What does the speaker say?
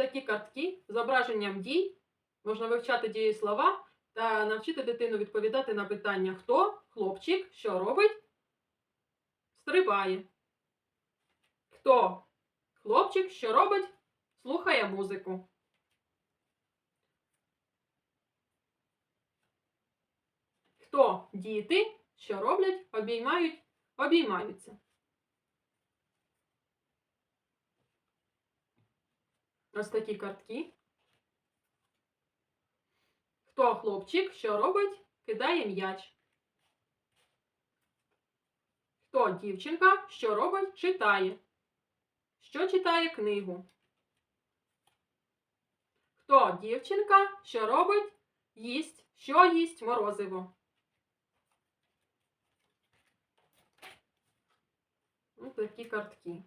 такі картки зображенням дій. Можна вивчати дієслова та навчити дитину відповідати на питання хто, хлопчик, що робить, стрибає. Хто? Хлопчик, що робить, слухає музику. Хто діти, що роблять, обіймають, обіймаються. Ось такі картки. Хто хлопчик, що робить, кидає м'яч. Хто дівчинка, що робить, читає. Що читає книгу. Хто дівчинка, що робить, їсть, що їсть морозиво. Ось такі картки.